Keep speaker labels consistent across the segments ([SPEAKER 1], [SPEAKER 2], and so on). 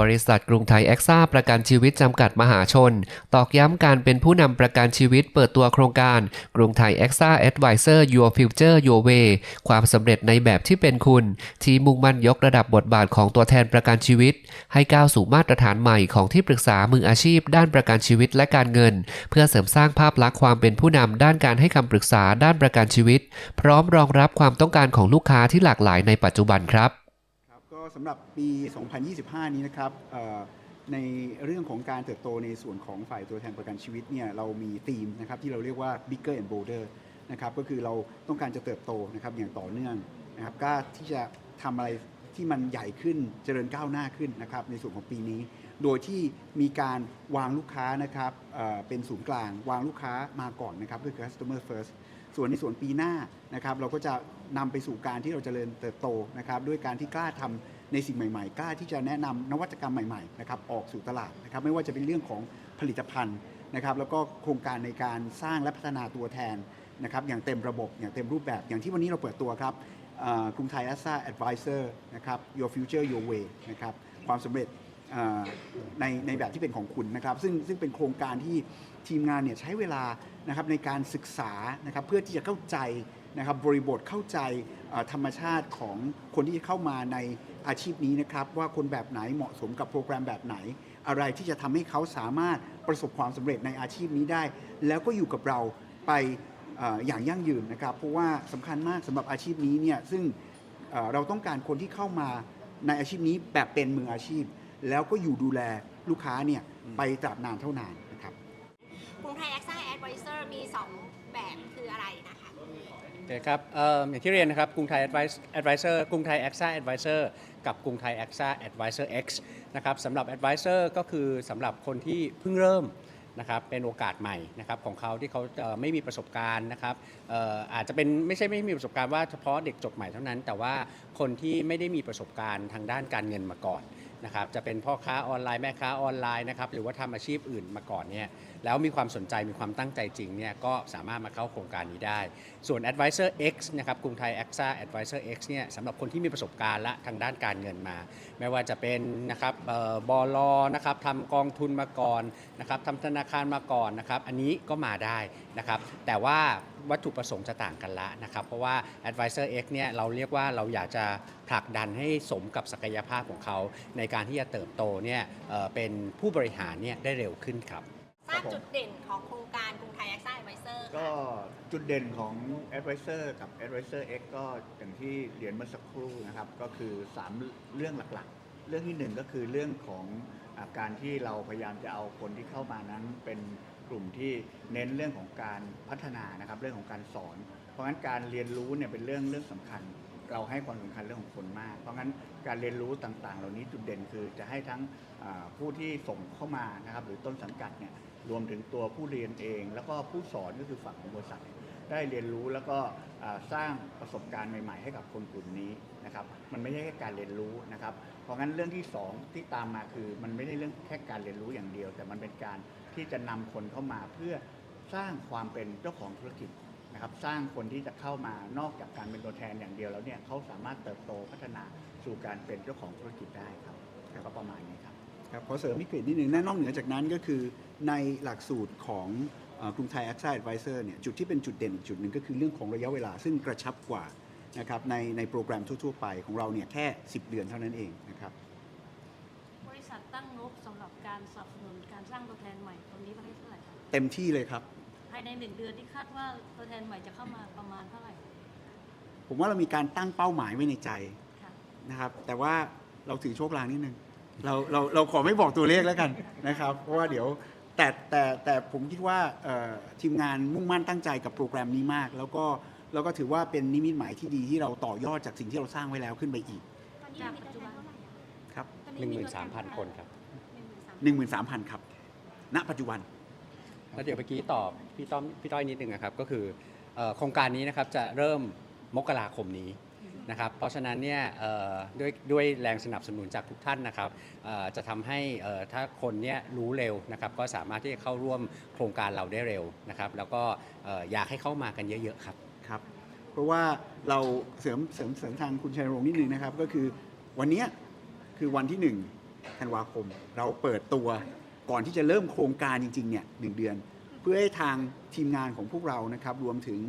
[SPEAKER 1] บริษัทกรุงไทยแอคซ่าประกันชีวิตจำกัดมหาชน ตอกย้ำการเป็นผู้นำประกันชีวิตเปิดตัวโครงการ กรุงไทยแอคซ่า Advisor Your Future Your Way ความสำเร็จในแบบที่เป็นคุณ ที่มุ่งมั่นยกระดับบทบาทของตัวแทนประกันชีวิต ให้ก้าวสู่มาตรฐานใหม่ของที่ปรึกษามืออาชีพ ด้านประกันชีวิตและการเงิน เพื่อเสริมสร้างภาพลักษณ์ความเป็นผู้นำด้านการให้คำปรึกษาด้านประกันชีวิต พร้อมรองรับความต้องการของลูกค้าที่หลากหลายในปัจจุบันครับำ
[SPEAKER 2] หรับปี 2025 นี้นะครับในเรื่องของการเติบโตในส่วนของฝ่ายตัวแทนประกันชีวิตเนี่ยเรามีธีมนะครับที่เราเรียกว่า bigger and bolder นะครับก็คือเราต้องการจะเติบโตนะครับอย่างต่อเนื่องนะครับกล้าที่จะทำอะไรที่มันใหญ่ขึ้นเจริญก้าวหน้าขึ้นนะครับในส่วนของปีนี้ โดยที่มีการวางลูกค้านะครับเเป็นศูนย์กลาง วางลูกค้ามาก่อนนะครับก็คือ customer first ส่วนในส่วนปีหน้านะครับเราก็จะนำไปสู่การที่เราจเจริญเติบโตนะครับด้วยการที่กล้าทำ ในสิ่งใหม่ๆ กล้าที่จะแนะนำนวัตกรรมใหม่ๆนะครับออกสู่ตลาดนะครับไม่ว่าจะเป็นเรื่องของผลิตภัณฑ์นะครับแล้วก็โครงการในการสร้างและพัฒนาตัวแทนนะครับอย่างเต็มระบบอย่างเต็มรูปแบบอย่างที่วันนี้เราเปิดตัวครับกรุงไทยแอสซ่าแอดไวเซอร์นะครับ your future your way นะครับความสำเร็จในในแบบที่เป็นของคุณนะครับ ซึ่งซึ่งเป็นโครงการที่ทีมงานเนี่ยใช้เวลานะครับในการศึกษานะครับเพื่อที่จะเข้าใจนะครับบริบทเข้าใจธรรมชาติของคนที่เข้ามาใน อาชีพนี้นะครับ ว่าคนแบบไหนเหมาะสมกับโปรแกรมแบบไหน อะไรที่จะทำให้เขาสามารถประสบความสำเร็จในอาชีพนี้ได้ แล้วก็อยู่กับเราไปอ่าอย่างยั่งยืนนะครับ เพราะว่าสำคัญมากสำหรับอาชีพนี้เนี่ยซึ่งเอ่อเราต้องการคนที่เข้ามาในอาชีพนี้แบบเป็นมืออาชีพ แล้วก็อยู่ดูแลลูกค้าเนี่ยไปตราบนานเท่านานนะครับ
[SPEAKER 3] กรุงไทยแอคซ่าแอดไวเซอร์มี 2 แบบคืออะไรนะคะ
[SPEAKER 4] โอเคครับเอ่ออย่างที่เรียนนะครับ กรุงไทย Advice Advisor กรุงไทย AXA Advisor กับกรุงไทย AXA Advisor X นะครับสำหรับ Advisor ก็คือสำหรับคนที่เพิ่งเริ่มนะครับเป็นโอกาสใหม่นะครับของเขาที่เขาไม่มีประสบการณ์นะครับเอ่ออาจจะเป็นไม่ใช่ไม่มีประสบการณ์ว่าเฉพาะเด็กจบใหม่เท่านั้น แต่ว่าคนที่ไม่ได้มีประสบการณ์ทางด้านการเงินมาก่อนนะครับจะเป็นพ่อค้าออนไลน์แม่ค้าออนไลน์นะครับหรือว่าทำอาชีพอื่นมาก่อนเนี่ย แล้วมีความสนใจมีความตั้งใจจริงเนี่ยก็สามารถมาเข้าโครงการนี้ได้ ส่วน Advisor X นะครับกรุงไทย AXA Advisor X เนี่ยสำหรับคนที่มีประสบการณ์และทางด้านการเงินมา ไม่ว่าจะเป็นนะครับเอ่อนะครับทำกองทุนมาก่อนนะครับทำธนาคารมาก่อนนะครับอันนี้ก็มาได้นะครับแต่ว่าวัตถุประสงค์จะต่างกันละนะครับเพราะว่า Advisor X เนี่ยเราเรียกว่าเราอยากจะผลักดันให้สมกับศักยภาพของเขา ในการที่จะเติบโตเนี่ยเเป็นผู้บริหารเนี่ยได้เร็วขึ้นครับ
[SPEAKER 3] ทราบจุดเด่นของโครงการกรุงไทยแอคซ่าแอดไวเซอร์
[SPEAKER 5] ก็จุดเด่นของ Advisor กับ Advisor X ก็อย่างที่เรียนเมื่อสักครู่นะครับ ก็คือ 3 เรื่องหลักๆ เรื่องที่ 1 ก็คือเรื่องของอาการที่เราพยายามจะเอาคนที่เข้ามานั้นเป็นกลุ่มที่เน้นเรื่องของการพัฒนานะครับ เรื่องของการสอน เพราะงั้นการเรียนรู้เนี่ยเป็นเรื่องเรื่องสำคัญ เราให้ความสำคัญเรื่องของคนมาก เพราะงั้นการเรียนรู้ต่างๆ เหล่านี้จุดเด่นคือจะให้ทั้งอ่าผู้ที่ส่งเข้ามานะครับ หรือต้นสังกัดเนี่ย รวมถึงตัวผู้เรียนเอง แล้วก็ผู้สอนก็คือฝั่งของบริษัท ได้เรียนรู้แล้วก็สร้างประสบการณ์ใหม่ๆ ให้กับคนกลุ่มนี้นะครับ มันไม่ใช่แค่การเรียนรู้นะครับ เพราะงั้นเรื่องที่สองที่ตามมาคือ มันไม่ได้เรื่องแค่การเรียนรู้อย่างเดียว แต่มันเป็นการที่จะนำคนเข้ามาเพื่อสร้างความเป็นเจ้าของธุรกิจนะครับสร้างคนที่จะเข้ามานอกจากการเป็นตัวแทนอย่างเดียวแล้วเนี่ยเขาสามารถเติบโตพัฒนาสู่การเป็นเจ้าของธุรกิจได้ครับก็ประมาณนี้ครับ
[SPEAKER 2] ครับขอเสริมพิเศษนิดหนึ่งแน่นอกเหนือจากนั้นก็คือในหลักสูตรของเอ่อกรุงไทย a x a Advisor เนี่ยจุดที่เป็นจุดเด่นอีกจุดหนึ่งก็คือเรื่องของระยะเวลาซึ่งกระชับกว่านะครับในในโปรแกรมทั่ว ๆ ไปของเราเนี่ยแค่ 10 เดือนเท่านั้นเองนะครับ
[SPEAKER 6] บริษัทตั้งงบสำหรับการสนับสนุนการสร้างตัวแทนใหม่ตรงนี้ประมาณเท่าไหร่คะ
[SPEAKER 2] เต็มที่เลยครับ
[SPEAKER 6] ภายในหนึ่งเดือนที่คาดว่าตัวแทนใหม่จะเข้ามาประมาณเท่าไหร่
[SPEAKER 2] ผมว่าเรามีการตั้งเป้าหมายไว้ในใจ
[SPEAKER 6] ค่ะ
[SPEAKER 2] นะครับแต่ว่าเราถือโชคลางนิดนึง เราเราเราขอไม่บอกตัวเลขแล้วกันนะครับ เพราะว่าเดี๋ยวแต่แต่แต่ผมคิดว่าเอ่อทีมงานมุ่งมั่นตั้งใจกับโปรแกรมนี้มาก แล้วก็แล้วก็ถือว่าเป็นนิมิตหมายที่ดีที่เราต่อยอดจากสิ่งที่เราสร้างไว้แล้วขึ้นไปอีก
[SPEAKER 3] ตอนนี้มีตัวแทนเท่าไหร่อะ
[SPEAKER 2] ครับ
[SPEAKER 3] ตอนนี้ตัวแท
[SPEAKER 4] 13,000 คนครับ
[SPEAKER 2] 13,000 ครับ ณ ปัจจุบัน
[SPEAKER 4] แล้วเดี๋ยวเมื่อกี้ตอบพี่ต้อมพี่ต้อยนิดนึงนะครับ ก็คือเอ่อโครงการนี้นะครับจะเริ่มมกราคมนี้ นะครับเพราะฉะนั้นเนี่ยด้วยด้วยแรงสนับสนุนจากทุกท่านนะครับจะทำให้ถ้าคนเนี่ยรู้เร็วนะครับก็สามารถที่จะเข้าร่วมโครงการเราได้เร็วนะครับแล้วก็อยากให้เข้ามากันเยอะๆครับ
[SPEAKER 2] ครับเพราะว่าเราเสริมเสริมเสริมทางคุณชัยรงค์นิดนึงนะครับก็คือวันนี้คือวันที่หนึ่งธันวาคม เราเปิดตัวก่อนที่จะเริ่มโครงการจริงๆเนี่ยหนึ่งเดือน เพื่อให้ทางทีมงานของพวกเรานะครับรวมถึง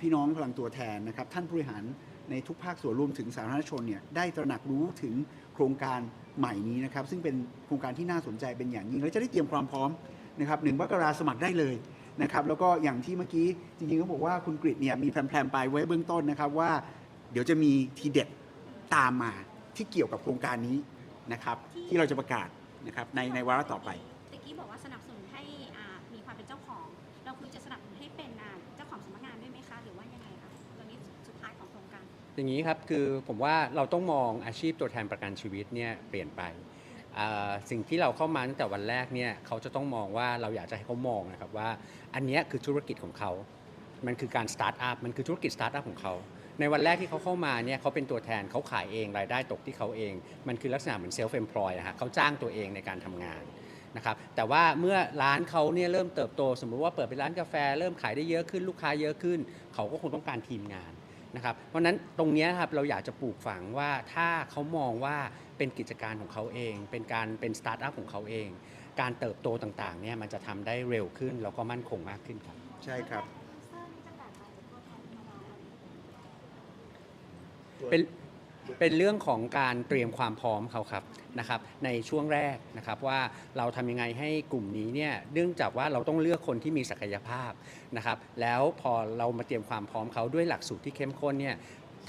[SPEAKER 2] พี่น้องพลังตัวแทนนะครับท่านผู้บริหารในทุกภาคส่วนรวมถึงสาธารณชนเนี่ยได้ตระหนักรู้ถึงโครงการใหม่นี้นะครับซึ่งเป็นโครงการที่น่าสนใจเป็นอย่างยิ่งและจะได้เตรียมความพร้อมนะครับหนึ่งมกราสมัครได้เลยนะครับแล้วก็อย่างที่เมื่อกี้จริงๆก็บอกว่าคุณกริเนี่ยมีแพลนๆไปไว้เบื้องต้นนะครับว่า เดี๋ยวจะมีทีเด็ดตามมาที่เกี่ยวกับโครงการนี้นะครับที่เราจะประกาศนะครับในในวาระต่อไป
[SPEAKER 3] ตะกี้บอกว่าสนับสนุนให้มีความเป็นเจ้าของ เราคือจะสนับส อย่างนี้ครั
[SPEAKER 4] บคือผมว่าเราต้องมองอาชีพตัวแทนประกันชีวิตเนี่ยเปลี่ยนไปสิ่งที่เราเข้ามาตั้งแต่วันแรกเนี่ยเขาจะต้องมองว่าเราอยากจะให้เขามองนะครับว่า อันนี้คือธุรกิจของเขา มันคือการสตาร์ทอัพมันคือธุรกิจสตาร์ทอัพของเขาในวันแรกที่เขาเข้ามาเนี่ยเขาเป็นตัวแทนเขาขายเองรายได้ตกที่เขาเอง มันคือลักษณะเหมือนเซลฟ์เอมพลอยนะฮะเขาจ้างตัวเองในการทำงานนะครับแต่ว่าเมื่อร้านเขาเนี่ยเริ่มเติบโต สมมุติว่าเปิดเป็นร้านกาแฟ เริ่มขายได้เยอะขึ้นลูกค้าเยอะขึ้น เขาก็คงต้องการทีมงาน นะครับเพราะฉะนั้นตรงเนี้ยครับเราอยากจะปลูกฝังว่าถ้าเขามองว่าเป็นกิจการของเขาเอง เป็นการเป็นสตาร์ทอัพของเขาเอง การเติบโตต่างๆเนี่ยมันจะทำได้เร็วขึ้น แล้วก็มั่นคงมากขึ้นครับ
[SPEAKER 2] ใช่ครับ
[SPEAKER 4] เป็น เป็นเรื่องของการเตรียมความพร้อมเขาครับนะครับในช่วงแรกนะครับว่าเราทำยังไงให้กลุ่มนี้เนี่ยเนื่องจากว่าเราต้องเลือกคนที่มีศักยภาพนะครับแล้วพอเรามาเตรียมความพร้อมเขาด้วยหลักสูตรที่เข้มข้นเนี่ย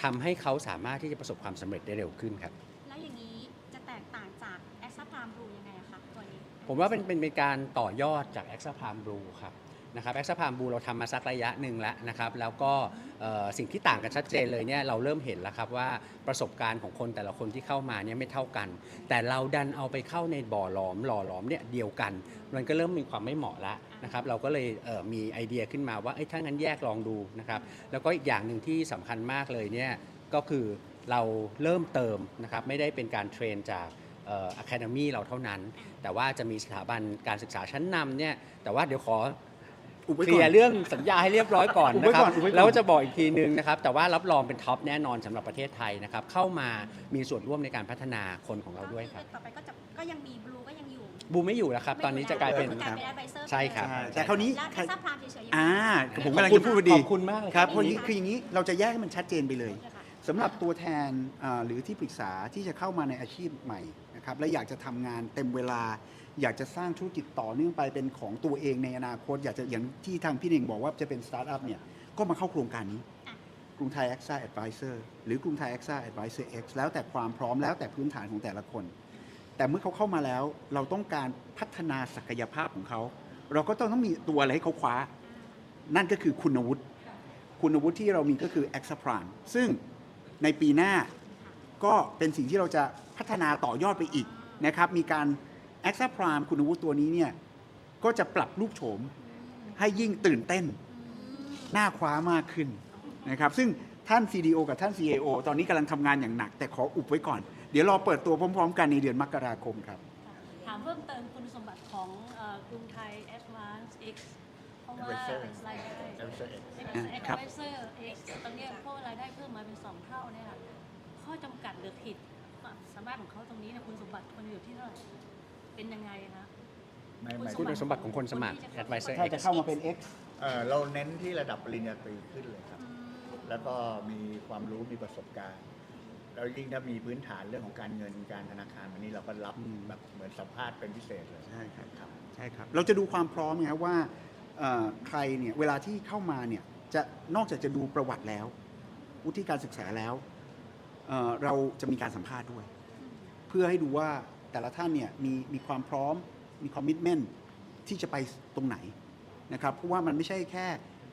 [SPEAKER 4] ทำให้เขาสามารถที่จะประสบความสำเร็จได้เร็วขึ้นครับ
[SPEAKER 3] แล้วอย่างนี้จะแตกต่างจากแอสซัพามรูยังไงอะคะตัวนี้
[SPEAKER 4] ผมว่าเป็นเป็นเป็นการต่อยอดจาก e x a p a l m Blue ครับ นะครับ e x a p a l m Blue เราทำมาสักระยะหนึ่งแล้วนะครับแล้วก็สิ่งที่ต่างกันชัดเจนเลยเนี่ยเราเริ่มเห็นแล้วครับว่าประสบการณ์ของคนแต่ละคนที่เข้ามาเนี่ยไม่เท่ากัน แต่เราดันเอาไปเข้าในบ่อหลอมหล่อหลอมเนี่ยเดียวกัน มันก็เริ่มมีความไม่เหมาะแล้วนะครับเราก็เลยเมีไอเดียขึ้นมาว่าเอ้ยถ้างั้นแยกลองดูนะครับแล้วก็อีกอย่างหนึ่งที่สำคัญมากเลยเนี่ยก็คือเราเริ่มเติมนะครับไม่ได้เป็นการเทรนจากอะคาเดมี่เราเท่านั้น แต่ว่าจะมีสถาบันการศึกษาชั้นนำเนี่ยแต่ว่าเดี๋ยวขอ
[SPEAKER 2] อุบไว้
[SPEAKER 4] เค
[SPEAKER 2] ก่
[SPEAKER 4] ลี
[SPEAKER 2] อยน
[SPEAKER 4] ร์เรื่องสัญญาให้เรียบร้อยก่อน
[SPEAKER 2] อุบ
[SPEAKER 4] นะ
[SPEAKER 2] ไว้
[SPEAKER 4] ครั
[SPEAKER 2] ก่
[SPEAKER 4] บ
[SPEAKER 2] อนอุบไว้ก่อน
[SPEAKER 4] แล้วจะบอกอีกทีนึงนะครับ แต่ว่ารับรองเป็นท็อปแน่นอนสำหรับประเทศไทยนะครับ เข้ามามีส่วนร่วมในการพัฒนาคนของเราด้วยครับ
[SPEAKER 3] ต่อไปก็จะก็ยังมีบลูก็ยังอยู่
[SPEAKER 4] บูมไม่อยู่แล้วครับ ตอนนี้จะกลายเป็น
[SPEAKER 3] กลายเป็น advisor
[SPEAKER 4] ใช่ครับ
[SPEAKER 2] ใช่แต่คราวนี้
[SPEAKER 3] แล้วแอสซัพามเฉยๆยัง
[SPEAKER 2] อ่า
[SPEAKER 3] ไม่
[SPEAKER 2] ผมกำลังจะพูดพอดี
[SPEAKER 4] ขอบคุณมากเลย
[SPEAKER 2] ครับ
[SPEAKER 4] ครับ
[SPEAKER 2] เพราะนี้คืออย่างนี้เราจะแยกให้มันชัดเจนไปเลย
[SPEAKER 3] ค่ะ
[SPEAKER 2] สำหรับตัวแทนอ่าหรือที่ปรึกษาที่จะเข้ามาในอาชีพใหม่นะครับและอยากจะทำงานเต็มเวลา อยากจะสร้างธุรกิจต่อเนื่องไปเป็นของตัวเองในอนาคต อยากจะอย่างที่ทางพี่เน่งบอกว่าจะเป็นสตาร์ทอัพเนี่ยก็มาเข้าโครงการนี้
[SPEAKER 3] อะ
[SPEAKER 2] กรุงไทย a อ a Advisor หรือกรุงไทย a อ a Advisor X แล้วแต่ความพร้อมแล้วแต่พื้นฐานของแต่ละคน แต่เมื่อเขาเข้ามาแล้ว เราต้องการพัฒนาศักยภาพของเขา เราก็ต้องต้องมีตัวอะไรให้เขาคว้า นั่นก็คือคุณวุฒิคุณวุฒิที่เรามีก็คือ e x a p r a n ซึ่งในปีหน้าก็เป็นสิ่งที่เราจะพัฒนาต่อยอดไปอีกนะครับมีการ e x a p r a n คุณวุฒิตัวนี้เนี่ยก็จะปรับรูปโฉมให้ยิ่งตื่นเต้นน่าคว้ามากขึ้นนะครับซึ่งท่าน CDO กับท่าน CAO ตอนนี้กำลังทำงานอย่างหนัก แต่ขออุบไว้ก่อน เดี๋ยวรอเปิดตัวพร้อม ๆ กันในเดือนมกราคมครับ
[SPEAKER 6] ถามเพิ่มเติมคุณสมบัติของเอ่อกรุงไทย Advance X เพราะว่า
[SPEAKER 5] Advisor
[SPEAKER 6] รายได้
[SPEAKER 5] Advisor X
[SPEAKER 2] ครับ
[SPEAKER 6] Advisor X ตอนเนี้ยเพราะว่ารายได้เพิ่มมาเป็น 2 เท่าเนี่ยค่ะข้อจำกัดหรือขีดความสามารถของเขาตรงนี้เนี่ยคุณสมบัติควรอยู่ที่เท่าไหร่ เป็นยังไงอะคะ
[SPEAKER 5] ไม่ไม่
[SPEAKER 4] คุณสมบัติของคนสมัคร Advisor
[SPEAKER 2] ถ้า
[SPEAKER 4] X
[SPEAKER 2] จะเข้ามาเป็น X
[SPEAKER 5] เอ่อเราเน้นที่ระดับปริญญาตรีขึ้นเลยครับ แล้วก็มีความรู้มีประสบการณ์ แล้วยิ่งถ้ามีพื้นฐานเรื่องของการเงินการธนาคารอันนี้เราก็รับ
[SPEAKER 2] อืม
[SPEAKER 5] แบบเหมือนสัมภาษณ์เป็นพิเศษเลย
[SPEAKER 2] ใช่ครับ
[SPEAKER 5] ครับ
[SPEAKER 2] ใช่ครับ เราจะดูความพร้อมไงครับว่าเอ่อใครเนี่ยเวลาที่เข้ามาเนี่ยจะนอกจากจะดูประวัติแล้ววุฒิการศึกษาแล้วเอ่อเราจะมีการสัมภาษณ์ด้วย เพื่อให้ดูว่า แต่ละท่านเนี่ยมีมีความพร้อมมีคอมมิชเมนต์ที่จะไปตรงไหนนะครับเพราะว่ามันไม่ใช่แค่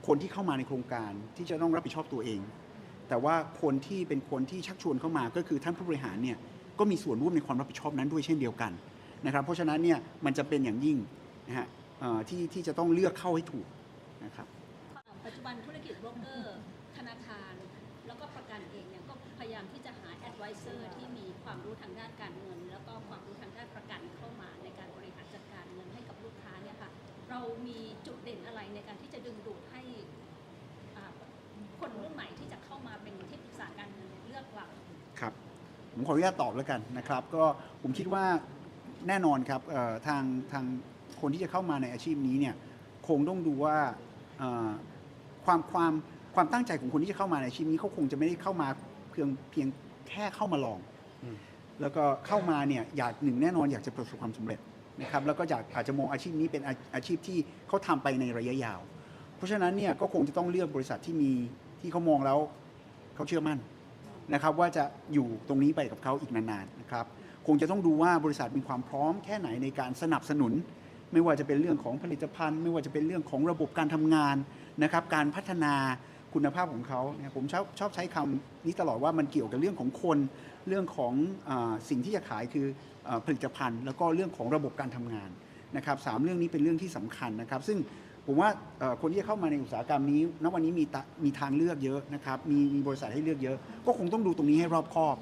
[SPEAKER 2] คนที่เข้ามาในโครงการที่จะต้องรับผิดชอบตัวเอง แต่ว่าคนที่เป็นคนที่ชักชวนเข้ามาก็คือท่านผู้บริหารเนี่ยก็มีส่วนร่วมในความรับผิดชอบนั้นด้วยเช่นเดียวกันนะครับเพราะฉะนั้นเนี่ยมันจะเป็นอย่างยิ่งนะฮะที่ที่จะต้องเลือกเข้าให้ถูกนะครับ
[SPEAKER 7] ปัจจุบันธุรกิจโบรกเกอร์ธนาคาร แล้วก็ประกันเองเนี่ยก็พยายามที่จะ ไวเซอร์ที่มีความรู้ทางด้านการเงิน แล้วก็ความรู้ทางด้านประกันเข้ามาในการบริหารจัดการเงินให้กับลูกค้าเนี่ยค่ะเรามีจุดเด่นอะไรในการที่จะดึงดูดให้คนรุ่นใหม่ที่จะเข้ามาเป็นที่ปรึกษาการเงินเลือกเรา
[SPEAKER 2] ครับผมขออนุญาตตอบแล้วกันนะครับ ก็ผมคิดว่าแน่นอนครับทางทางคนที่จะเข้ามาในอาชีพนี้เนี่ยคงต้องดูว่าความความความตั้งใจของคนที่จะเข้ามาในอาชีพนี้เขาคงจะไม่ได้เข้ามาเพียงเพียง แค่เข้ามาลอง
[SPEAKER 4] อืม
[SPEAKER 2] แล้วก็เข้ามาเนี่ยอยากหนึ่งแน่นอนอยากจะประสบความสำเร็จนะครับแล้วก็อยากอาจจะมองอาชีพนี้เป็นอาอาชีพที่เขาทำไปในระยะยาว เพราะฉะนั้นเนี่ยก็คงจะต้องเลือกบริษัทที่มีที่เขามองแล้วเขาเชื่อมั่นนะครับว่าจะอยู่ตรงนี้ไปกับเขาอีกนานๆนะครับคงจะต้องดูว่าบริษัทมีความพร้อมแค่ไหนในการสนับสนุน ไม่ว่าจะเป็นเรื่องของผลิตภัณฑ์ ไม่ว่าจะเป็นเรื่องของระบบการทำงานนะครับการพัฒนา คุณภาพของเขาเนี่ยผมชอบชอบใช้คำนี้ตลอดว่ามันเกี่ยวกับเรื่องของคนเรื่องของอสิ่งที่จะขายคืออผลิตภัณฑ์ แล้วก็เรื่องของระบบการทำงานนะครับสามเรื่องนี้เป็นเรื่องที่สำคัญนะครับ ซึ่งผมว่าคนที่จะเข้ามาในอุตสาหกรรมนี้ณวันนี้มีมีทางเลือกเยอะนะครับ มีมีบริษัทให้เลือกเยอะ ก็คงต้องดูตรงนี้ให้รอบคอบ